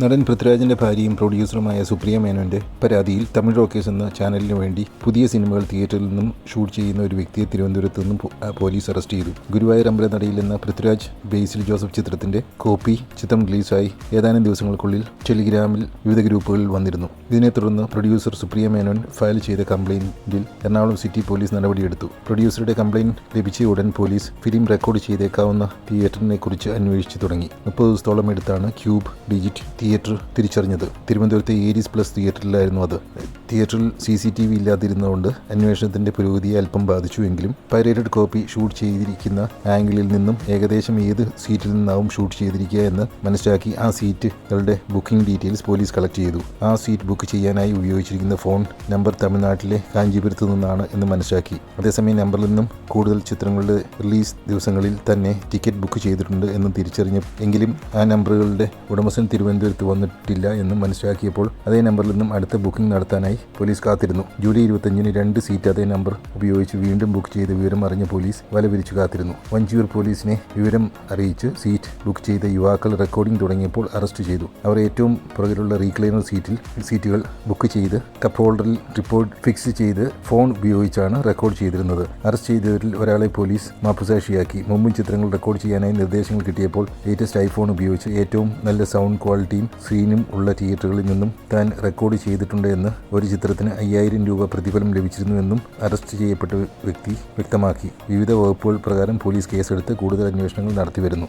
നടൻ പൃഥ്വിരാജിന്റെ ഭാര്യയും പ്രൊഡ്യൂസറുമായ സുപ്രിയ മേനോന്റെ പരാതിയിൽ തമിഴ് റോക്കേഴ്സ് എന്ന ചാനലിന് വേണ്ടി പുതിയ സിനിമകൾ തിയേറ്ററിൽ നിന്നും ഷൂട്ട് ചെയ്യുന്ന ഒരു വ്യക്തിയെ തിരുവനന്തപുരത്ത് നിന്നും പോലീസ് അറസ്റ്റ് ചെയ്തു. ഗുരുവായൂർ അമ്പലനടയിൽ എന്ന പൃഥ്വിരാജ് ബേസിൽ ജോസഫ് ചിത്രത്തിന്റെ കോപ്പി ചിത്രം റിലീസായി ഏതാനും ദിവസങ്ങൾക്കുള്ളിൽ ടെലിഗ്രാമിൽ വിവിധ ഗ്രൂപ്പുകളിൽ വന്നിരുന്നു. ഇതിനെ തുടർന്ന് പ്രൊഡ്യൂസർ സുപ്രിയ മേനോൻ ഫയൽ ചെയ്ത കംപ്ലയിന്റിൽ എറണാകുളം സിറ്റി പോലീസ് നടപടിയെടുത്തു. പ്രൊഡ്യൂസറുടെ കംപ്ലയിന്റ് ലഭിച്ച ഉടൻ പോലീസ് ഫിലിം റെക്കോർഡ് ചെയ്തേക്കാവുന്ന തിയേറ്ററിനെക്കുറിച്ച് അന്വേഷിച്ചു തുടങ്ങി. മുപ്പത് ദിവസത്തോളം എടുത്താണ് ക്യൂബ് ഡിജിറ്റ് തിയേറ്റർ തിരിച്ചറിഞ്ഞത്. തിരുവനന്തപുരത്തെ ഏരീസ് പ്ലസ് തിയേറ്ററിലായിരുന്നു അത്. തിയേറ്ററിൽ സി സി ടി വി ഇല്ലാതിരുന്നതുകൊണ്ട് അന്വേഷണത്തിന്റെ പുരോഗതിയെ അല്പം ബാധിച്ചുവെങ്കിലും പൈറേറ്റഡ് കോപ്പി ഷൂട്ട് ചെയ്തിരിക്കുന്ന ആംഗിളിൽ നിന്നും ഏകദേശം ഏത് സീറ്റിൽ നിന്നാവും ഷൂട്ട് ചെയ്തിരിക്കുക എന്ന് മനസ്സിലാക്കി ആ സീറ്റുകളുടെ ബുക്കിംഗ് ഡീറ്റെയിൽസ് പോലീസ് കളക്ട് ചെയ്തു. ആ സീറ്റ് ബുക്ക് ചെയ്യാനായി ഉപയോഗിച്ചിരിക്കുന്ന ഫോൺ നമ്പർ തമിഴ്നാട്ടിലെ കാഞ്ചീപുരത്ത് നിന്നാണ് എന്ന് മനസ്സിലാക്കി. അതേസമയം നമ്പറിൽ നിന്നും കൂടുതൽ ചിത്രങ്ങളുടെ റിലീസ് ദിവസങ്ങളിൽ തന്നെ ടിക്കറ്റ് ബുക്ക് ചെയ്തിട്ടുണ്ട് എന്ന് തിരിച്ചറിഞ്ഞു എങ്കിലും ആ നമ്പറുകളുടെ ഉടമസ്ഥൻ തിരുവനന്തപുരത്ത് വന്നിട്ടില്ല എന്നും മനസ്സിലാക്കിയപ്പോൾ അതേ നമ്പറിൽ നിന്നും അടുത്ത ബുക്കിംഗ് നടത്താനായി പോലീസ് കാത്തിരുന്നു. ജൂലൈ ഇരുപത്തഞ്ചിന് രണ്ട് സീറ്റ് അതേ നമ്പർ ഉപയോഗിച്ച് വീണ്ടും ബുക്ക് ചെയ്ത വിവരം അറിഞ്ഞ പോലീസ് വലവിരിച്ചു കാത്തിരുന്നു. വഞ്ചിയൂർ പോലീസിനെ വിവരം അറിയിച്ച് സീറ്റ് ബുക്ക് ചെയ്ത യുവാക്കൾ റെക്കോർഡിംഗ് തുടങ്ങിയപ്പോൾ അറസ്റ്റ് ചെയ്തു. അവർ ഏറ്റവും പുറകിലുള്ള റീക്ലൈനർ സീറ്റിൽ സീറ്റുകൾ ബുക്ക് ചെയ്ത് കപ്പ് ഹോൾഡറിൽ റിപ്പോർട്ട് ഫിക്സ് ചെയ്ത് ഫോൺ ഉപയോഗിച്ചാണ് റെക്കോർഡ് ചെയ്തിരുന്നത്. അറസ്റ്റ് ചെയ്തവരിൽ ഒരാളെ പോലീസ് മാപ്പുസാക്ഷിയാക്കി. മുമ്പും ചിത്രങ്ങൾ റെക്കോർഡ് ചെയ്യാനായി നിർദ്ദേശങ്ങൾ കിട്ടിയപ്പോൾ ലേറ്റസ്റ്റ് ഐഫോൺ ഉപയോഗിച്ച് ഏറ്റവും നല്ല സൗണ്ട് ക്വാളിറ്റിയും സീനും ഉള്ള തിയേറ്ററുകളിൽ നിന്നും താൻ റെക്കോർഡ് ചെയ്തിട്ടുണ്ട് എന്ന് ഒരു ചിത്രത്തിന് അയ്യായിരം രൂപ പ്രതിഫലം ലഭിച്ചിരുന്നുവെന്നും അറസ്റ്റ് ചെയ്യപ്പെട്ട വ്യക്തി വ്യക്തമാക്കി. വിവിധ വകുപ്പുകൾ പ്രകാരം പോലീസ് കേസെടുത്ത് കൂടുതൽ അന്വേഷണങ്ങൾ നടത്തിവരുന്നു.